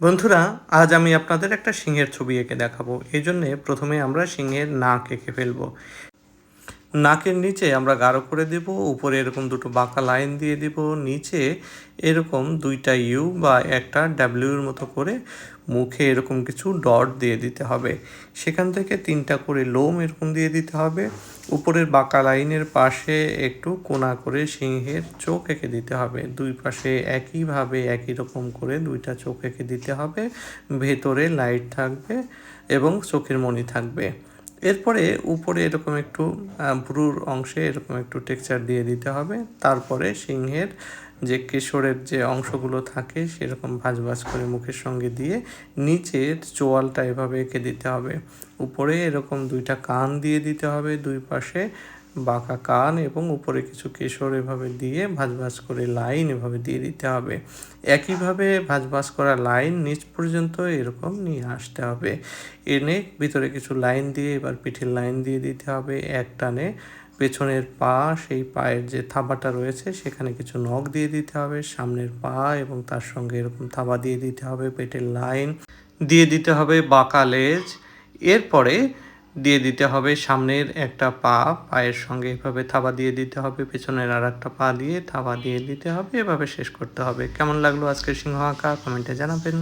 বন্ধুরা, আজ আমি আপনাদের একটা সিংহের ছবি এঁকে দেখাবো। এই জন্যে প্রথমে আমরা সিংহের নাক এঁকে ফেলব। নাকের নিচে আমরা গাঢ় করে দেব, উপরে এরকম দুটো বাঁকা লাইন দিয়ে দিব, নিচে এরকম দুইটা ইউ বা একটা ডাব্লিউর মতো করে মুখে এরকম কিছু ডট দিয়ে দিতে হবে। সেখান থেকে তিনটা করে লোম এরকম দিয়ে দিতে হবে। উপরের বাঁকা লাইনের পাশে একটু কোনা করে সিংহের চোখ এঁকে দিতে হবে। দুই পাশে একইভাবে একই রকম করে দুইটা চোখ এঁকে দিতে হবে। ভেতরে লাইট থাকবে এবং চোখের মণি থাকবে। এরপরে উপরে এরকম একটু ভ্রুর অংশে এরকম একটু টেক্সচার দিয়ে দিতে হবে। তারপরে সিংহের যে কেশরের যে অংশগুলো থাকে সেরকম ভাজ ভাজ করে মুখের সঙ্গে দিয়ে নিচের চোয়ালটা এভাবে এঁকে দিতে হবে। উপরে এরকম দুইটা কান দিয়ে দিতে হবে দুই পাশে, বাঁকা কান এবং উপরে কিছু কেশর এভাবে দিয়ে ভাজ ভাজ করে লাইন এভাবে দিয়ে দিতে হবে। একইভাবে ভাজ ভাজ করা লাইন নিচ পর্যন্ত এরকম নিয়ে আসতে হবে। এনে ভিতরে কিছু লাইন দিয়ে এবার পিঠের লাইন দিয়ে দিতে হবে। এক টানে পেছনের পা, সেই পায়ের যে থাবাটা রয়েছে, সেখানে কিছু নখ দিয়ে দিতে হবে, সামনের পা এবং তার সঙ্গে এরকম থাবা দিয়ে দিতে হবে, পেটের লাইন দিয়ে দিতে হবে, বাঁকা লেজ। এরপরে দিয়ে দিতে হবে সামনের একটা পা, পায়ের সঙ্গে এভাবে থাবা দিয়ে দিতে হবে, পেছনের আর একটা পা দিয়ে থাবা দিয়ে দিতে হবে, এভাবে শেষ করতে হবে। কেমন লাগল আজকের সিংহ আঁকা? কমেন্টে জানাবেন।